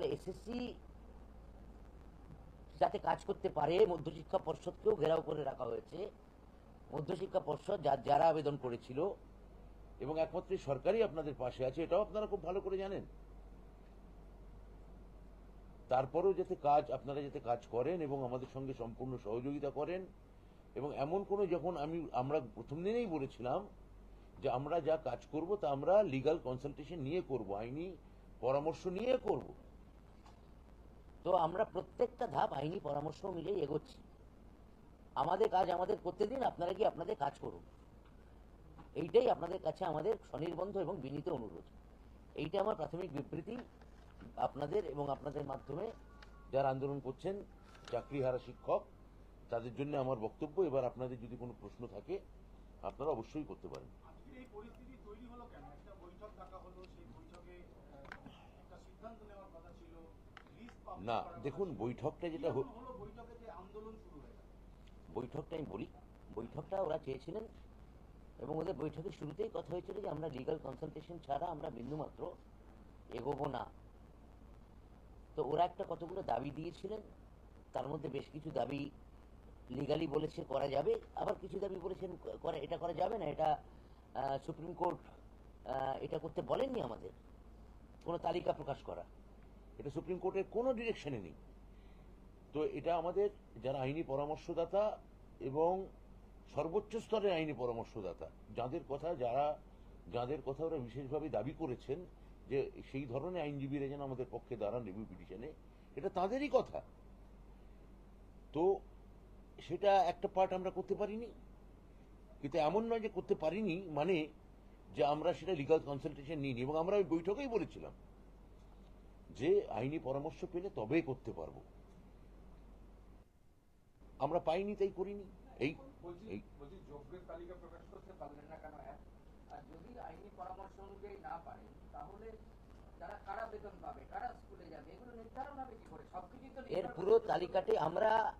তাহলে এসএসসি যাতে কাজ করতে পারে, মধ্যশিক্ষা পর্ষদকেও ঘেরাও করে রাখা হয়েছে। মধ্যশিক্ষা পর্ষদ যারা আবেদন করেছিল, এবং একমাত্র সরকারই আপনাদের পাশে আছে, এটাও আপনারা খুব ভালো করে জানেন। তারপরেও যাতে কাজ, আপনারা যাতে কাজ করেন এবং আমাদের সঙ্গে সম্পূর্ণ সহযোগিতা করেন, এবং এমন কোনো যখন আমি, আমরা প্রথম দিনেই বলেছিলাম যে আমরা যা কাজ করব তা আমরা লিগাল কনসালটেশন নিয়ে করব, আইনি পরামর্শ নিয়ে করব। তো আমরা প্রত্যেকটা ধাপ আইনি পরামর্শ মিলেই এগোচ্ছি। আমাদের কাজ আমাদের করতে দিন আপনারা কি আপনাদের কাজ করুন। এইটাই আপনাদের কাছে আমাদের স্বনির্বন্ধ এবং বিনীত অনুরোধ। এইটা আমার প্রাথমিক বিবৃতি আপনাদের এবং আপনাদের মাধ্যমে যারা আন্দোলন করছেন, চাকরিহারা শিক্ষক, তাদের জন্য আমার বক্তব্য। এবার আপনাদের যদি কোনো প্রশ্ন থাকে, আপনারা অবশ্যই করতে পারেন আজকের এই পরিস্থিতি তৈরি হলো কেন একটা বৈঠক ডাকা হলো সেই বৈঠকে আহ, একটা সিদ্ধান্ত নেওয়ার কথা ছিল লিস্ট পাবলিশ না, দেখুন, বৈঠকটা যেটা বৈঠকটা আমি বলি, বৈঠকটা ওরা চেয়েছিলেন এবং ওদের বৈঠকের শুরুতেই কথা হয়েছিল যে আমরা লিগাল কনসালটেশন ছাড়া আমরা বিন্দুমাত্র এগোবো না। তো ওরা একটা কতগুলো দাবি দিয়েছিলেন, তার মধ্যে বেশ কিছু দাবি লিগালি বলেছে করা যাবে, আবার কিছু দাবি বলেছেন করা, এটা করা যাবে না, এটা সুপ্রিম কোর্ট এটা করতে বলেননি আমাদের। কোনো তালিকা প্রকাশ করা। এটা সুপ্রিম কোর্টের কোনো ডিরেকশনে নেই। তো এটা আমাদের যারা আইনি পরামর্শদাতা এবং সর্বোচ্চ স্তরের আইনি পরামর্শদাতা, যাদের কথা যারা, যাদের কথা ওরা বিশেষভাবে দাবি করেছেন যে সেই ধরনের আইনজীবীরা যেন আমাদের পক্ষে দাঁড়ান রিভিউ পিটিশনে এটা তাদেরই কথা। তো সেটা একটা পার্ট আমরা করতে পারিনি। কিন্তু এমন নয় যে করতে পারিনি মানে যে আমরা সেটা লিগাল কনসালটেশন নিইনি এবং আমরা ওই বৈঠকেই বলেছিলাম। যে আইনি পরামর্শ পেলে তবেই করতে পারব। আমরা পাইনি তাই করিনি। এই বলছি এই। বলছি যোগ্যের তালিকা প্রকাশ করতে পারলেন না কেন? আর যদি আইনি পরামর্শ অনুযায়ী না পারেন তাহলে কারা বেতন পাবে? কারা স্কুলে যাবে? এগুলো নির্ধারণ হবে কি করে? তো এর পুরো তালিকাটি আমরা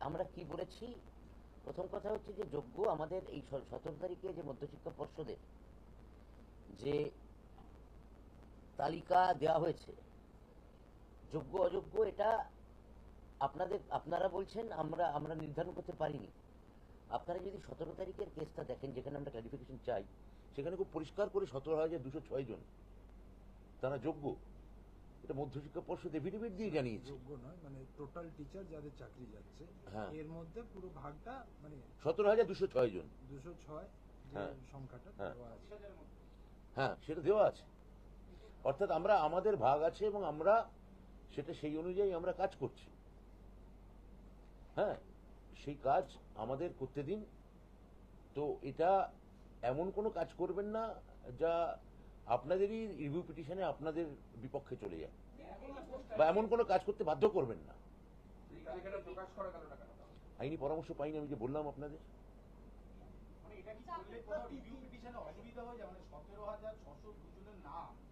আমরা কি বলেছি? প্রথম কথা হচ্ছে যে যোগ্য আমাদের এই সতেরো তারিখে যে মধ্যশিক্ষা পর্ষদের যে তালিকা দেওয়া হয়েছে যোগ্য অযোগ্য এটা আপনাদের আপনারা বলছেন আমরা আমরা নির্ধারণ করতে পারিনি আপনারা যদি সতেরো তারিখের কেসটা দেখেন যেখানে আমরা ক্লারিফিকেশন চাই সেখানে খুব পরিষ্কার করে সতেরো হাজার দুশো ছয় জন তারা যোগ্য এটা মধ্যশিক্ষা পর্ষদ এফিডেভিট দিয়ে জানিয়েছে যোগ্য নয় মানে টোটাল টিচার যাদের চাকরি যাচ্ছে হ্যাঁ। এর মধ্যে পুরো ভাগটা মানে সতেরো হাজার দুশো ছয় জন দুশো ছয় হ্যাঁ। সংখ্যাটা হ্যাঁ। দেওয়া আছে হ্যাঁ সেটা দেওয়া আছে অর্থাৎ আমরা আমাদের ভাগ আছে এবং আমরা সেটা সেই অনুযায়ী আমরা কাজ করছি। হ্যাঁ সেই কাজ আমাদের করতে দিন। তো এটা এমন কোনো কাজ করবেন না যা আপনাদেরই রিভিউ পিটিশনে আপনাদের বিপক্ষে চলে যায়। বা এমন কোনো কাজ করতে বাধ্য করবেন না? আইনি পরামর্শ পাইনি আমি যে বললাম আপনাদের। মানে অসুবিধা সতেরো হাজার ছশো দুজনের নাম।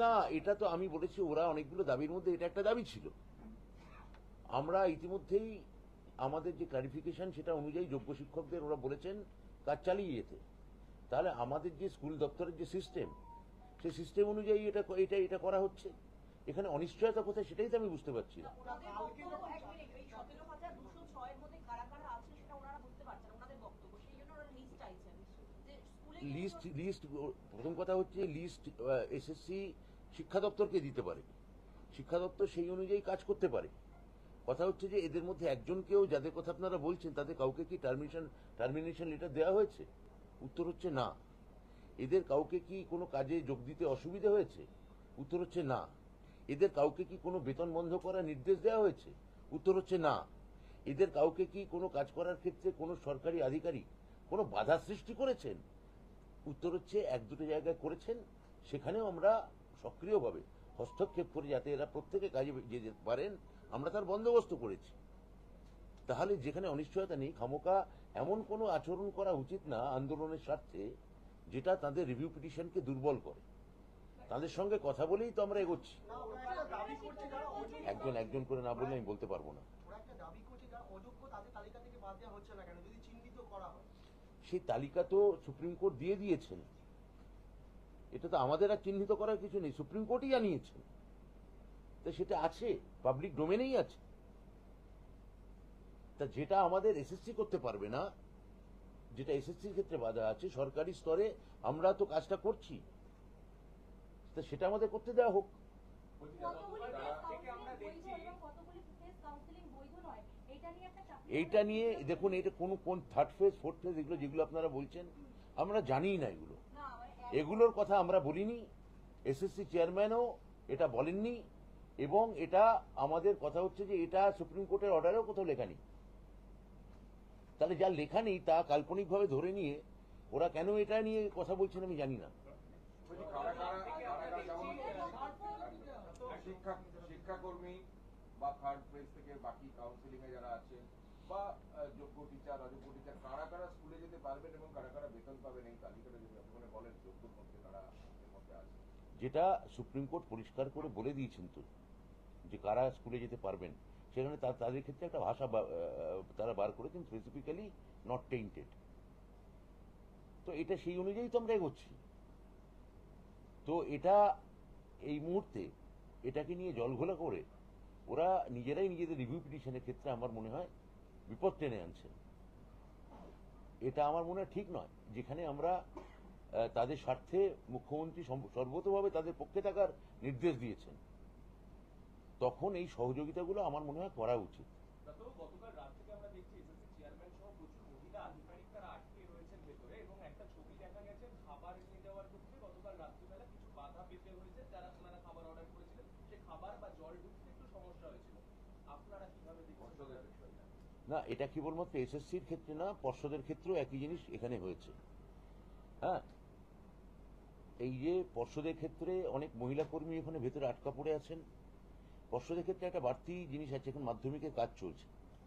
না, এটা তো আমি বলেছি, ওরা অনেকগুলো দাবির মধ্যে, এটা একটা দাবি ছিল। আমরা ইতিমধ্যেই আমাদের যে ক্লারিফিকেশন সেটা অনুযায়ী যোগ্য শিক্ষকদের ওরা বলেছেন, কাজ চালিয়ে যেতে। তাহলে আমাদের যে স্কুল দপ্তরের যে সিস্টেম সেই সিস্টেম অনুযায়ী এটা এটা এটা করা হচ্ছে। এখানে অনিশ্চয়তা কোথায় সেটাই তো আমি বুঝতে পারছি না ওনাদের বক্তব্য এক মিনিট এই সতেরো হাজার দুশো ছয়ের মধ্যে কারা কারা আছে সেটা ওনারা বুঝতে পারছেন না, ওনাদের বক্তব্য সেই জন্য ওনারা লিস্ট চাইছেন যে স্কুলে গিয়ে লিস্ট লিস্ট প্রথম কথা হচ্ছে লিস্ট এসএসসি শিক্ষা দপ্তরকে দিতে পারে। শিক্ষা দপ্তর সেই অনুযায়ী কাজ করতে পারে। কথা হচ্ছে যে এদের মধ্যে একজনকেও যাদের কথা আপনারা বলছেন, তাদের কাউকে কি টার্মিনেশন টার্মিনেশন লেটার দেওয়া হয়েছে? উত্তর হচ্ছে না। এদের কাউকে কি কোনো কাজে যোগ দিতে অসুবিধা হয়েছে? উত্তর হচ্ছে না। এদের কাউকে কি কোনো বেতন বন্ধ করার নির্দেশ দেওয়া হয়েছে? উত্তর হচ্ছে না। এদের কাউকে কি কোনো কাজ করার ক্ষেত্রে কোনো সরকারি আধিকারিক কোনো বাধা সৃষ্টি করেছেন? উত্তর হচ্ছে এক দুটো জায়গায় করেছেন সেখানেও আমরা সক্রিয়ভাবে হস্তক্ষেপ করে যাতে এরা প্রত্যেকে কাজে যেতে পারেন আমরা তার বন্দোবস্ত করেছি। তাহলে যেখানে অনিশ্চয়তা নেই খামোকা এমন কোনো আচরণ করা উচিত না আন্দোলনের স্বার্থে যেটা তাদের রিভিউ পিটিশনকে দুর্বল করে। তাদের সঙ্গে কথা বলেই তো আমরা এগোচ্ছি। একজন একজন করে না বললে আমি বলতে পারব না। দাবি করছে যারা অযোগ্য তাদের তালিকা থেকে বাদ দেওয়া হচ্ছে না কেন? যদি চিহ্নিত করা হয়। সেই তালিকা তো সুপ্রিম কোর্ট দিয়ে দিয়েছেন। এটা তো আমাদের আর চিহ্নিত করার কিছু নেই। সুপ্রিম কোর্টই জানিয়েছেন। তা সেটা আছে পাবলিক ডোমেনেই আছে। তা যেটা আমাদের এসএসসি করতে পারবে না যেটা এসএসসির ক্ষেত্রে বাধা আছে সরকারি স্তরে আমরা তো কাজটা করছি। তা সেটা আমাদের করতে দেওয়া হোক কতগুলি ফেস কাউন্সিলিং বৈধ এবং কতগুলি ফেস কাউন্সিলিং বৈধ নয় এটা নিয়ে একটা চাকরি এইটা নিয়ে দেখুন এটা কোন কোন থার্ড ফেজ ফোর্থ ফেজ এগুলো যেগুলো আপনারা বলছেন আমরা জানিই না এগুলো। এগুলোর কথা আমরা বলিনি এসএসসি চেয়ারম্যানও এটা বলেননি এবং এটা আমাদের কথা হচ্ছে যে এটা সুপ্রিম কোর্টের অর্ডারেও কোথাও লেখা নেই। তাহলে যা লেখা নেই তা কাল্পনিকভাবে ধরে নিয়ে ওরা কেন এটা নিয়ে কথা বলছেন আমি জানি না। শিক্ষাকর্মী বা থার্ড ফেজ থেকে বাকি কাউন্সিলিং এ যারা আছেন বা যোগ্য টিচার অযোগ্য টিচার কারা কারা স্কুলে যেতে পারবেন এবং কারা কারা বেতন পাবেন এই তালিকাটা যদি আপনি মানে বলেন যোগ্যর মধ্যে কারা এর মধ্যে আছে। যেটা সুপ্রিম কোর্ট পরিষ্কার করে বলে দিয়েছেন তো, যে কারা স্কুলে যেতে পারবেন, সেখানে তাদের ক্ষেত্রে একটা ভাষা তারা বার করেছেন স্পেসিফিক্যালি নট টেইন্টেড তো এটা সেই অনুযায়ী তো আমরা এগোচ্ছি। তো এটা এই মুহূর্তে এটাকে নিয়ে জলঘোলা করে ওরা নিজেরাই নিজেদের রিভিউ পিটিশনের ক্ষেত্রে আমার মনে হয় বিপদ টেনে আনছেন এটা আমার মনে হয় ঠিক নয়। যেখানে আমরা তাদের স্বার্থে মুখ্যমন্ত্রী সর্বতভাবে তাদের পক্ষে থাকার নির্দেশ দিয়েছেন। তখন এই সহযোগিতাগুলো আমার মনে হয় করা উচিত। গতকাল থেকে আমরা দেখছি এসএসসি চেয়ারম্যান সহ প্রচুর মহিলা আধিকারিক তারা আটকে রয়েছেন ভেতরে এবং একটা ছবি দেখা গেছে খাবার নিয়ে যাওয়ার ক্ষেত্রে গতকাল রাত্রিবেলা কিছু বাধা পেতে হয়েছে যারা ওনারা খাবার অর্ডার করেছিলেন সে খাবার বা জল ঢুকতে একটু সমস্যা হয়েছিল আপনারা কীভাবে দেখছেন পর্ষদের বিষয়টা না, এটা কেবলমাত্র এসএসসির ক্ষেত্রে না, পর্ষদের ক্ষেত্রেও একই জিনিস এখানে হয়েছে। হ্যাঁ? এই যে পর্ষদের ক্ষেত্রে অনেক মহিলা কর্মী এখানে ভেতরে আটকা পড়ে আছেন। পর্ষদের ক্ষেত্রে একটা বাড়তি জিনিস আছে, এখন মাধ্যমিকের কাজ চলছে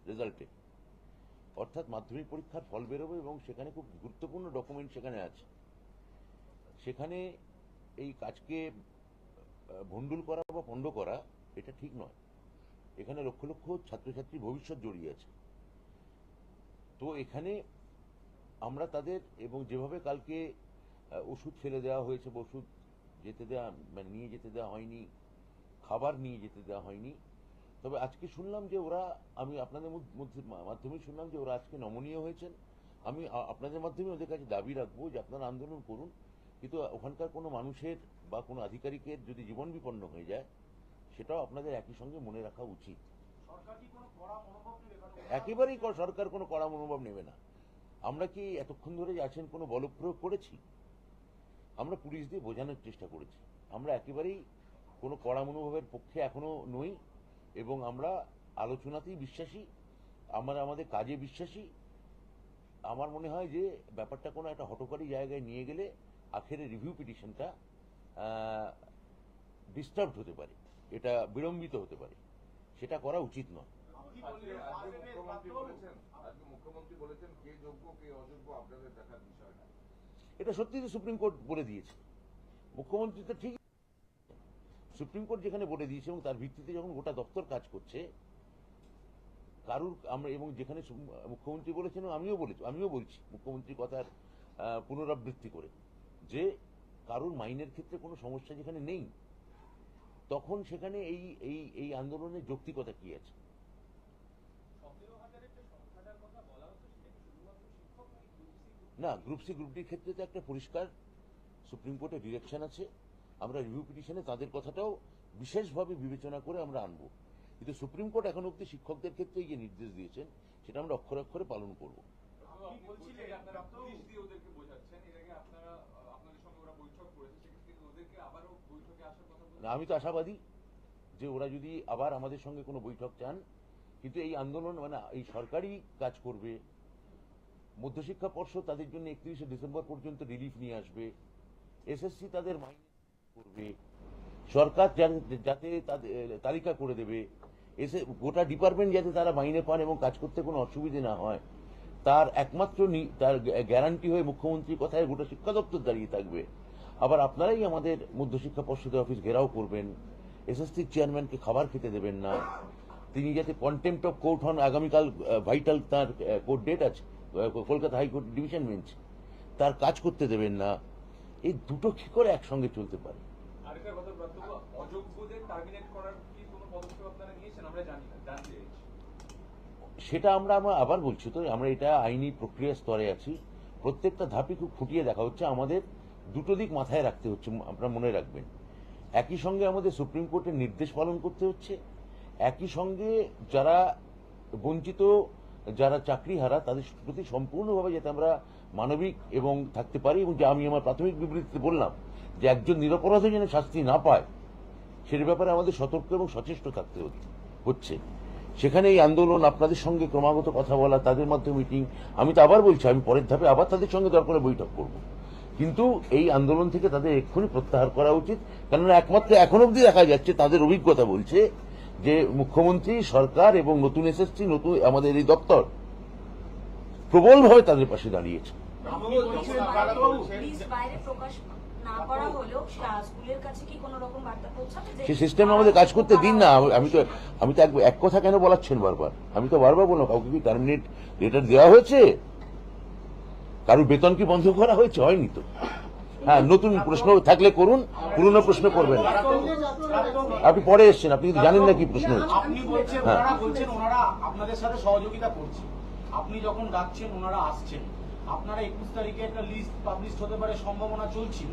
রেজাল্টে অর্থাৎ মাধ্যমিক পরীক্ষার ফল বেরোবে এবং সেখানে খুব গুরুত্বপূর্ণ ডকুমেন্ট সেখানে আছে। সেখানে এই কাজকে ভণ্ডুল করা বা পণ্ড করা, এটা ঠিক নয়। এখানে লক্ষ লক্ষ ছাত্রছাত্রীর ভবিষ্যৎ জড়িয়ে আছে। তো এখানে আমরা তাদের এবং যেভাবে কালকে ওষুধ ফেলে দেওয়া হয়েছে ওষুধ যেতে দেওয়া মানে নিয়ে যেতে দেওয়া হয়নি, খাবার নিয়ে যেতে দেওয়া হয়নি, তবে আজকে শুনলাম যে ওরা, আমি আপনাদের মধ্যে মাধ্যমে শুনলাম যে ওরা আজকে নমনীয় হয়েছেন। আমি আপনাদের মাধ্যমে ওদের কাছে দাবি রাখব যে আপনারা আন্দোলন করুন, কিন্তু ওখানকার কোনো মানুষের বা কোনো আধিকারিকের যদি জীবন বিপন্ন হয়ে যায়, সেটাও আপনাদের একই সঙ্গে মনে রাখা উচিত। একেবারেই সরকার কোনো কড়া মনোভাব নেবে না। আমরা কি এতক্ষণ ধরে আছেন কোনো বলপ্রয়োগ করেছি? আমরা পুলিশ দিয়ে বোঝানোর চেষ্টা করেছি। আমরা একেবারেই কোনো কড়া মনোভাবের পক্ষে এখনও নই এবং আমরা আলোচনাতেই বিশ্বাসী, আমরা আমাদের কাজে বিশ্বাসী। আমার মনে হয় যে ব্যাপারটা কোনো একটা হটকারী জায়গায় নিয়ে গেলে আখেরে রিভিউ পিটিশনটা ডিস্টার্বড হতে পারে। এটা বিলম্বিত হতে পারে। সেটা করা উচিত নয়। এটা সত্যি তো সুপ্রিম কোর্ট বলে দিয়েছে। মুখ্যমন্ত্রী তো ঠিক সুপ্রিম কোর্ট যেখানে বলে দিয়েছে এবং তার ভিত্তিতে যখন গোটা দপ্তর কাজ করছে কারুর আমরা এবং যেখানে মুখ্যমন্ত্রী বলেছেন আমিও বলেছি আমিও বলছি মুখ্যমন্ত্রীর কথার আহ, পুনরাবৃত্তি করে যে কারুর মাইনের ক্ষেত্রে কোনো সমস্যা যেখানে নেই তখন সেখানে এই এই এই আন্দোলনের যৌক্তিকতা কি আছে? না গ্রুপ সি গ্রুপ ডির ক্ষেত্রে তো একটা পরিষ্কার সুপ্রিম কোর্টের ডিরেকশন আছে। আমরা রিভিউ পিটিশনে তাদের কথাটাও বিশেষভাবে বিবেচনা করে আমরা আনব। কিন্তু সুপ্রিম কোর্ট এখন অব্দি শিক্ষকদের ক্ষেত্রে যে নির্দেশ দিয়েছেন, সেটা আমরা অক্ষরে অক্ষরে পালন করব আপনি বলছিলেন আপনারা তো পুলিশ দিয়ে ওদেরকে বোঝাচ্ছেন এর আগে আপনারা আহ, আপনাদের সঙ্গে ওরা বৈঠক করেছে সেক্ষেত্রে কি ওদেরকে আবারও বৈঠকে আসার কথা বলছেন না, আমি তো আশাবাদী যে ওরা যদি আবার আমাদের সঙ্গে কোনো বৈঠক চান কিন্তু এই আন্দোলন মানে এই সরকারি কাজ করবে। মধ্যশিক্ষা পর্ষদ তাদের জন্য একত্রিশে ডিসেম্বর পর্যন্ত রিলিফ নিয়ে আসবে। এসএসসি তাদের মাইনে করবে। সরকার যাতে তালিকা করে দেবে। এসে গোটা ডিপার্টমেন্ট যাতে তারা মাইনে পান এবং কাজ করতে কোনো অসুবিধে না হয়। তার একমাত্র তার গ্যারান্টি হয়ে মুখ্যমন্ত্রীর কথায় গোটা শিক্ষা দপ্তর দাঁড়িয়ে থাকবে। আবার আপনারাই আমাদের মধ্যশিক্ষা পর্ষদের অফিস ঘেরাও করবেন এসএসসি চেয়ারম্যানকে খাবার খেতে দেবেন না তিনি যাতে কন্টেম্পট অফ কোর্ট হন আগামীকাল ভাইটাল তার কোর্ট ডেট আছে কলকাতা হাইকোর্ট ডিভিশন বেঞ্চ তার কাজ করতে দেবেন না এই দুটো কি করে একসঙ্গে চলতে পারে? সেটা আমরা আমরা আবার বলছি তো আমরা এটা আইনি প্রক্রিয়া স্তরে আছি প্রত্যেকটা ধাপে খুব ফুটিয়ে দেখা হচ্ছে আমাদের দুটো দিক মাথায় রাখতে হচ্ছে আপনারা মনে রাখবেন। একই সঙ্গে আমাদের সুপ্রিম কোর্টের নির্দেশ পালন করতে হচ্ছে, একই সঙ্গে যারা বঞ্চিত, যারা চাকরি হারা তাদের প্রতি সম্পূর্ণভাবে যাতে আমরা মানবিক এবং থাকতে পারি এবং যে আমি আমার প্রাথমিক বিবৃতিতে বললাম, যে একজন নিরপরাধ যেন শাস্তি না পায় সেটার ব্যাপারে আমাদের সতর্ক এবং সচেষ্ট থাকতে হচ্ছে- হচ্ছে। সেখানে এই আন্দোলন আপনাদের সঙ্গে ক্রমাগত কথা বলা, তাদের মাধ্যমে মিটিং আমি তো আবার বলছি, আমি পরের ধাপে আবার তাদের সঙ্গে দরকারে বৈঠক করব। কিন্তু এই আন্দোলন থেকে তাদের এক্ষুনি প্রত্যাহার করা উচিত। কেননা একমাত্র এখন অবধি দেখা যাচ্ছে তাদের অভিজ্ঞতা বলছে যে মুখ্যমন্ত্রী সরকার এবং নতুন এসএসসি নতুন আমাদের এই দপ্তর প্রবলভাবে তাদের পাশে দাঁড়িয়েছে। লিস্ট বাইরে প্রকাশ না করা হলেও সা- স্কুলের কাছে কি কোনো রকম বার্তা পৌঁছাবে? যে সে সিস্টেম আমাদের কাজ করতে দিন না। আমি- তো আমি তো এক- এক কথা কেন বলাচ্ছেন বারবার? আমি তো বারবার বললাম কাউকে কি টার্মিনেট লেটার দেওয়া হয়েছে? কারোর বেতন কি বন্ধ করা হয়েছে? হয়নি তো। হ্যাঁ নতুন প্রশ্ন থাকলে করুন পুরনো প্রশ্ন করবেন। আপনি পরে এসছেন আপনি কিন্তু জানেন না কি প্রশ্ন হচ্ছে আপনি বলছেন হ্যাঁ। আপনাদের সাথে সহযোগিতা করছে। আপনি যখন ডাকছেন ওনারা আসছেন। আপনারা একুশ তারিখে একটা লিস্ট পাবলিশ হতে পারে সম্ভাবনা চলছিল।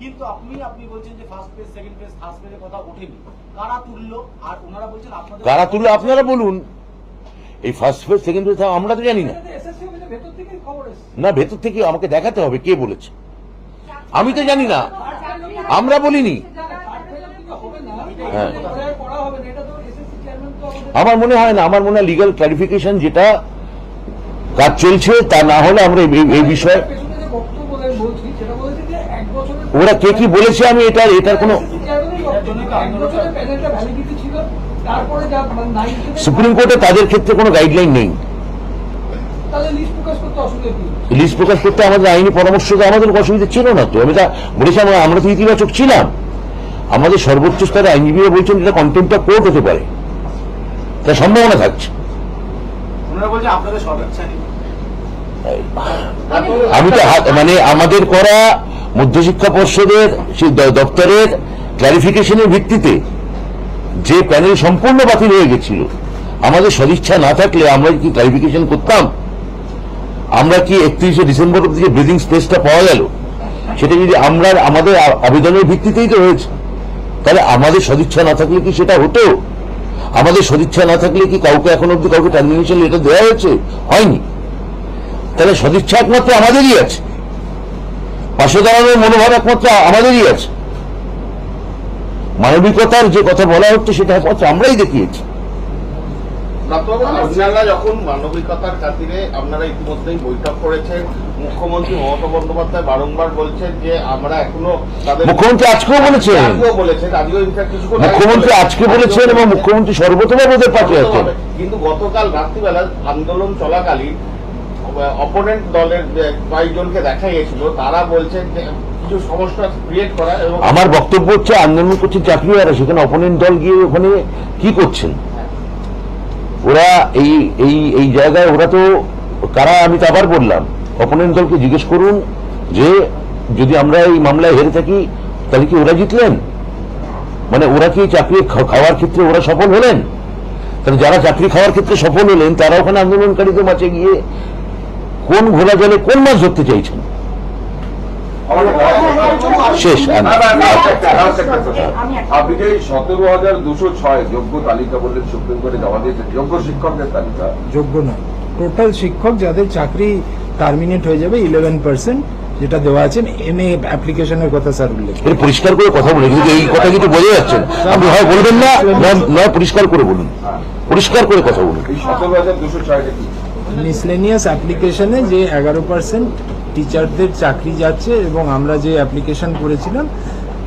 কিন্তু আপনি আপনি বলছেন যে first page second page third পেজের কথা ওঠেনি। কারা তুললো? আর ওনারা বলছেন আপনাদের কারা তুলে আপনারা বলুন। এই ফার্স্ট ফেজ সেকেন্ড ফেজ আমরা তো জানি না ভেতর থেকেই খবর এসছে না, ভেতর থেকে আমাকে দেখাতে হবে কে বলেছে। আমি তো জানি না। আমরা বলিনি। হ্যাঁ। আমার মনে হয় না, আমার মনে হয় লিগাল ক্লারিফিকেশন যেটা কাজ চলছে, তা না হলে আমরা এই- বিষয়ে ওরা কে কি বলেছে আমি এটা এটার কোনো সুপ্রিম কোর্টে তাদের ক্ষেত্রে কোনো গাইডলাইন নেই। লিস্ট প্রকাশ করতে আমাদের আইনি পরামর্শ আমাদের অসুবিধা ছিল না তো। আমি তা বলেছিলাম আমরা তো ইতিবাচক ছিলাম। আমাদের সর্বোচ্চ স্তরে আইনজীবীরা বলছেন এটা কন্টেম্প কোর্ট হতে পারে। তার সম্ভাবনা থাকছে। আমি তো মানে আমাদের করা মধ্যশিক্ষা পর্ষদের সেই দপ্তরের ক্লারিফিকেশনের ভিত্তিতে যে প্যানেল সম্পূর্ণ বাতিল হয়ে গেছিল আমাদের সদিচ্ছা না থাকলে আমরা কি ক্লারিফিকেশন করতাম? আমরা কি একত্রিশে ডিসেম্বর অব্দি যে ব্রিদিং স্পেসটা পাওয়া গেল, সেটা যদি আমরা আমাদের আবেদনের ভিত্তিতেই তো হয়েছে, তাহলে আমাদের সদিচ্ছা না থাকলে কি সেটা হতো? আমাদের সদিচ্ছা না থাকলে কি কাউকে এখন অব্দি কাউকে টার্মিনেশন লেটার দেওয়া হয়েছে? হয়নি। তাহলে সদিচ্ছা একমাত্র আমাদেরই আছে। পাশে দাঁড়ানোর মনোভাব একমাত্র আমাদেরই আছে। মানবিকতার যে কথা বলা হচ্ছে, সেটা একমাত্র আমরাই দেখিয়েছি। আপনারা যখন মানবিকতার খাতিরে আপনারা ইতিমধ্যেই বৈঠক করেছেন মুখ্যমন্ত্রী মমতা বন্দ্যোপাধ্যায় বারংবার বলছেন যে আমরা এখনও মুখ্যমন্ত্রী আজকেও বলেছেন। আজকেও মুখ্যমন্ত্রী আজকে বলেছেন এবং মুখ্যমন্ত্রী সর্বতভাবে ওদের আছেন কিন্তু গতকাল রাত্রিবেলা আন্দোলন চলাকালীন অপোনেন্ট দলের কয়েকজনকে দেখা গিয়েছিল তারা বলছেন যে কিছু সমস্যা ক্রিয়েট করা এবং আমার বক্তব্য হচ্ছে আন্দোলন করছে চাকরিওয়ারা সেখানে অপোনেন্ট দল গিয়ে ওখানে কি করছেন? ওরা এই এই এই জায়গায় ওরা তো, কারা আমি তো আবার বললাম অপোনেন্ট দলকে জিজ্ঞেস করুন যে যদি আমরা এই মামলায় হেরে থাকি, তাহলে কি ওরা জিতলেন? মানে ওরা কি চাকরি খাওয়ার ক্ষেত্রে ওরা সফল হলেন? তাহলে যারা চাকরি খাওয়ার ক্ষেত্রে সফল হলেন, তারা ওখানে আন্দোলনকারীদের মাঝে গিয়ে কোন ঘোলা জলে কোন মাছ ধরতে চাইছেন? শেষ আপনি যে সতেরো হাজার দুশো ছয় যোগ্য তালিকা বললেন সুপ্রিম কোর্টে জমা দিয়েছেন যোগ্য শিক্ষকদের তালিকা? যোগ্য নয় টোটাল শিক্ষক যাদের চাকরি টার্মিনেট হয়ে যাবে ইলেভেন পার্সেন্ট যেটা দেওয়া আছে এম এ অ্যাপ্লিকেশনের কথা স্যার উল্লেখ এটা পরিষ্কার করে কথা বলে কিন্তু এই কথা কিন্তু বোঝা যাচ্ছে আপনি হয় বলবেন না নয়- পরিষ্কার করে বলুন। পরিষ্কার করে কথা বলুন। মিসলেনিয়াস অ্যাপ্লিকেশনে যে এগারো পার্সেন্ট টিচারদের চাকরি যাচ্ছে এবং আমরা যে অ্যাপ্লিকেশন করেছিলাম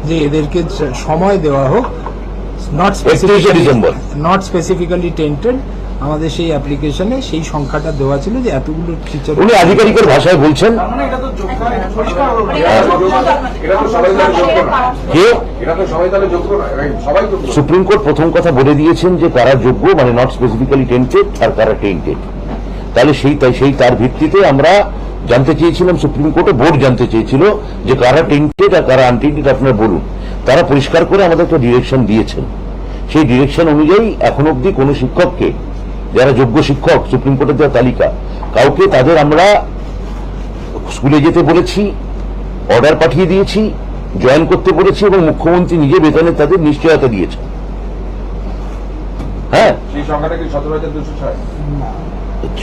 যে এদেরকে সময় দেওয়া হোক নট 31শে ডিসেম্বর। নট স্পেসিফিক্যালি টেন্টেড আমাদের সেই অ্যাপ্লিকেশনে সেই সংখ্যাটা দেওয়া ছিল যে এতগুলো টিচার উনি আধিকারিকের ভাষায় বলছেন। সুপ্রিম কোর্ট প্রথম কথা বলে দিয়েছেন যে কারা যোগ্য মানে নট স্পেসিফিক্যালি টেন্টেড আর কারা টেন্টেড তাহলে সেই তাই সেই তার ভিত্তিতে আমরা জানতে চেয়েছিলাম সুপ্রিম কোর্টে বোর্ড জানতে চেয়েছিল যে কারা টেন্টেড আর কারা আনটেন্টেড আপনারা বলুন। তারা পরিষ্কার করে আমাদের একটা ডিরেকশন দিয়েছেন। সেই ডিরেকশন অনুযায়ী এখন অবধি কোনো শিক্ষককে যারা যোগ্য শিক্ষক সুপ্রিম কোর্টের দেওয়া তালিকা কাউকে তাদের আমরা স্কুলে যেতে বলেছি অর্ডার পাঠিয়ে দিয়েছি জয়েন করতে বলেছি এবং মুখ্যমন্ত্রী নিজে বেতনে তাদের নিশ্চয়তা দিয়েছে হ্যাঁ? সেই সংখ্যাটা কি সতেরো হাজার দুশো ছয়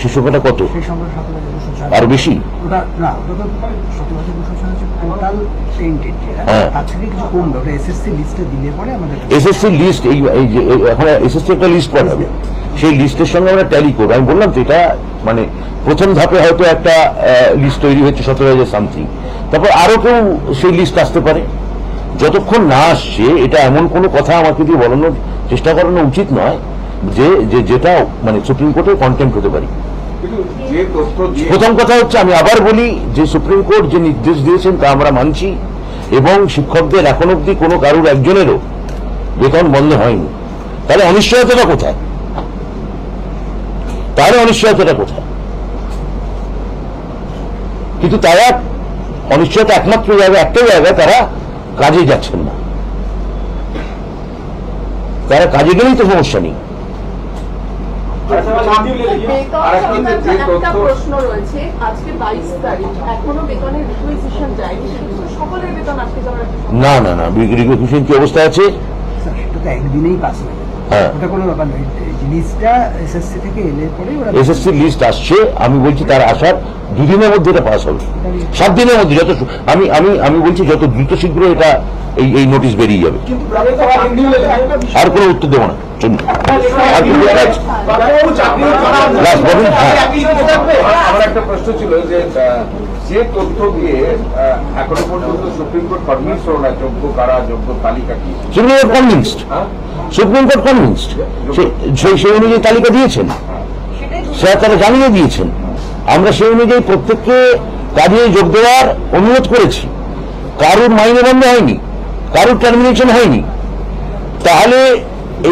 শিশুকাটা কত? সেই সংখ্যা সতেরো হাজার আরও বেশি? হ্যাঁ। ওটা এসএসসি লিস্টে এই এখন এসএসসি একটা লিস্ট পাঠাবে। সেই লিস্টের সঙ্গে আমরা ট্যালি করব। আমি বললাম তো এটা মানে প্রথম ধাপে হয়তো একটা লিস্ট তৈরি হচ্ছে সতেরো হাজার সামথিং তারপর আরও কেউ সেই লিস্ট আসতে পারে। যতক্ষণ না আসছে এটা এমন কোনো কথা আমাকে দিয়ে বলানোর চেষ্টা করানো উচিত নয়। যে যে, যেটা মানে সুপ্রিম কোর্টে কন্টেম্প হতে পারি। প্রথম কথা হচ্ছে, আমি আবার বলি যে সুপ্রিম কোর্ট যে নির্দেশ দিয়েছেন তা আমরা মানছি, এবং শিক্ষকদের এখন অব্দি কোনো কারুর একজনেরও বেতন বন্ধ হয়নি। তাহলে অনিশ্চয়তাটা কোথায়? তাহলে অনিশ্চয়তাটা কোথায়? কিন্তু তারা অনিশ্চয়তা একমাত্র জায়গা একটাই জায়গায় তারা কাজে যাচ্ছেন না। তারা কাজে গেলেই তো সমস্যা নেই আর একটা হচ্ছে যে একটা তথ্য প্রশ্ন রয়েছে আজকে বাইশ তারিখ এখনও বেতনের রিকুইজিশন যায়নি সকলের বেতন আটকে যাওয়ার একটা সম্ভাবনা। না না না রিকুইজিশন কি অবস্থা আছে? সেটা তো একদিনেই পাস হ্যাঁ। ওটা কোনো ব্যাপার নয়। জিনিসটা এসএসসি থেকে এলে পরেই এসএসসি লিস্ট আসছে আমি বলছি তার আসার দুদিনের মধ্যে এটা পাস হবে। সাত দিনের মধ্যে যত আমি আমি আমি বলছি যত দ্রুত শীঘ্র এটা এই এই নোটিশ বেরিয়ে যাবে। আর কোনো উত্তর দেবো না। চলুন। আর হ্যাঁ। একটা প্রশ্ন ছিল যে যে তথ্য দিয়ে এখনও পর্যন্ত সুপ্রিম কোর্ট পারমিট করো না যোগ্য কারা যোগ্য তালিকা কি? Supreme court convinced supreme court convinced সেই সেই অনুযায়ী তালিকা দিয়েছেন? সেটা তারা জানিয়ে দিয়েছেন? আমরা সেই অনুযায়ী প্রত্যেককে কাজে যোগ দেওয়ার অনুরোধ করেছি। কারুর মাইনে বন্ধ হয়নি কারুর টার্মিনেশন হয়নি। তাহলে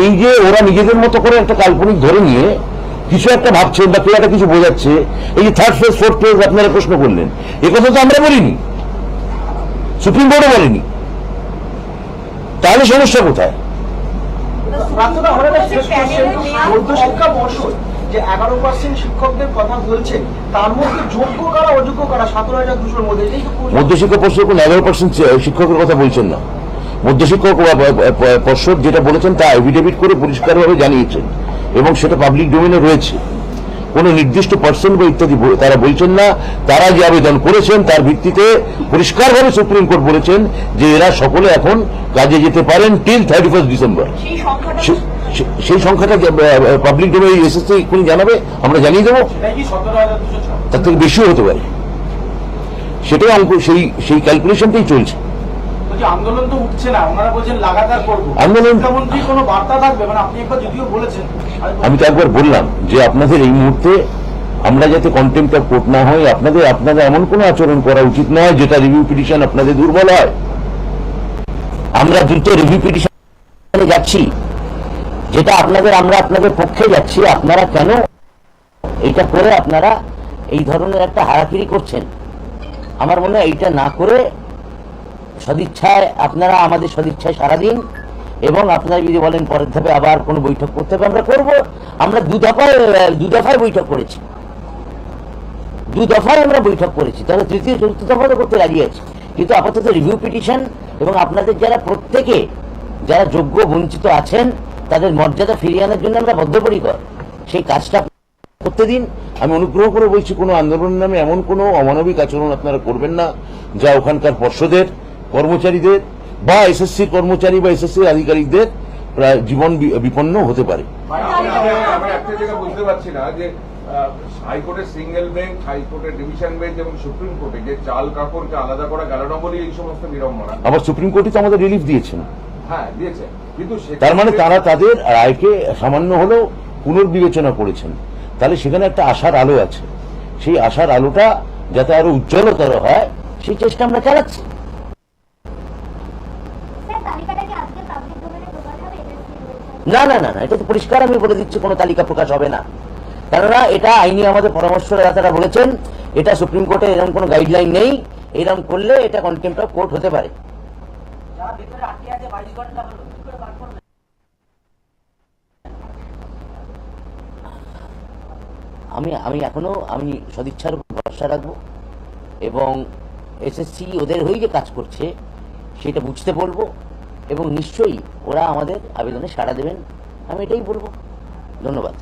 এই যে ওরা নিজেদের মতো করে একটা কাল্পনিক ধরে নিয়ে কিছু একটা ভাবছেন বা কেউ একটা কিছু বোঝাচ্ছে এই যে থার্ড ফেজ ফোর্থ ফেজ আপনারা প্রশ্ন করলেন। এ কথা তো আমরা বলিনি। সুপ্রিম কোর্টও বলেনি। তাহলে সমস্যা কোথায়? যে এগারো পার্সেন্ট শিক্ষকদের কথা বলছে তার মধ্যে যোগ্য কারা অযোগ্য কারা? সতেরো হাজার দুশোর মধ্যে। এটাই তো প্রশ্ন। মধ্যশিক্ষা পর্ষদ কোনো এগারো পার্সেন্ট শিক্ষকের কথা বলছেন না। মধ্যশিক্ষক পর্ষদ যেটা বলেছেন তা এফিডেভিট করে পরিষ্কারভাবে জানিয়েছেন। এবং সেটা পাবলিক ডোমেনে রয়েছে। কোনো নির্দিষ্ট পার্সন বা ইত্যাদি তারা বলছেন না। তারা যে আবেদন করেছেন তার ভিত্তিতে পরিষ্কারভাবে সুপ্রিম কোর্ট বলেছেন যে এরা সকলে এখন কাজে যেতে পারেন টিল থার্টি ফার্স্ট ডিসেম্বর সেই সংখ্যাটা সে- সে- সেই সংখ্যাটা পাবলিক ডোমেনে এসএসসি এক্ষুনি জানাবে? আমরা জানিয়ে দেবো? তার থেকে বেশিও হতে পারে। সেটাই অঙ্ক সেই সেই ক্যালকুলেশনটাই চলছে। আন্দোলন তো উঠছে না ওনারা বলছেন লাগাতার করব। আন্দোলন- শিক্ষামন্ত্রী কোনো বার্তা থাকবে? মানে আপনি একবার যদিও বলেছেন। আমি তো একবার বললাম যে আপনাদের এই মুহূর্তে আমরা যাতে কন্টেম্প অফ কোর্ট না হয় আপনাদের আপনাদের এমন কোনো আচরণ করা উচিত নয় যেটা রিভিউ পিটিশন আপনাদের দুর্বল হয়। আমরা দ্রুত রিভিউ পিটিশনে যাচ্ছি। যেটা আপনাদের আমরা আপনাদের পক্ষে যাচ্ছি। আপনারা কেন এটা করে আপনারা এই ধরনের একটা হারাকিরি করছেন? আমার মনে হয় এইটা না করে সদিচ্ছায়, আপনারা আমাদের সদিচ্ছায় সারাদিন এবং আপনারা যদি বলেন পরের ধাপে আবার কোনো বৈঠক করতে হবে, আমরা করব। আমরা দু দফায় দু দফায় বৈঠক করেছি। দু দফায় আমরা বৈঠক করেছি। তাহলে তৃতীয়, চতুর্থ দফা তো করতে রাজি আছি। কিন্তু আপাতত রিভিউ পিটিশন এবং আপনাদের যারা প্রত্যেকে, যারা যোগ্য বঞ্চিত আছেন, তাদের মর্যাদা ফিরিয়ে আনার জন্য আমরা বদ্ধপরিকর। সেই কাজটা করতে দিন। আমি অনুগ্রহ করে বলছি, কোনো আন্দোলন নামে এমন কোনো অমানবিক আচরণ আপনারা করবেন না, যা ওখানকার পর্ষদের কর্মচারীদের বা এসএসসি কর্মচারী বা এসএসসি আধিকারিকদের প্রায় জীবন বিপন্ন হতে পারে। বুঝতে পারছি না যে হাইকোর্টের সিঙ্গেল বেঞ্চ হাইকোর্টের ডিভিশন বেঞ্চ এবং সুপ্রিম কোর্টে যে চাল কাপড়কে আলাদা করা গেল না বলে এই সমস্ত বিড়ম্বনা আবার সুপ্রিম কোর্টই তো আমাদের রিলিফ দিয়েছেন হ্যাঁ দিয়েছে। কিন্তু তার মানে তারা তাদের রায়কে সামান্য হলেও পুনর্বিবেচনা করেছেন। তাহলে সেখানে একটা আশার আলো আছে। সেই আশার আলোটা যাতে আরও উজ্জ্বলতর হয় সেই চেষ্টা আমরা চালাচ্ছি। না না না এটা তো পরিষ্কার আমি বলে দিচ্ছি, কোনো তালিকা প্রকাশ হবে না। কেননা এটা আইনি আমাদের পরামর্শদাতারা বলেছেন, এটা সুপ্রিম কোর্টে এরকম কোনো গাইডলাইন নেই, এরকম করলে এটা কন্টেম্প অফ কোর্ট হতে পারে। আমি আমি এখনও, আমি সদিচ্ছার উপর ভরসা রাখব, এবং এসএসসি ওদের হয়ে যে কাজ করছে, সেটা বুঝতে বলব। এবং নিশ্চয়ই ওরা আমাদের আবেদনে সাড়া দেবেন। আমি এটাই বলব। ধন্যবাদ।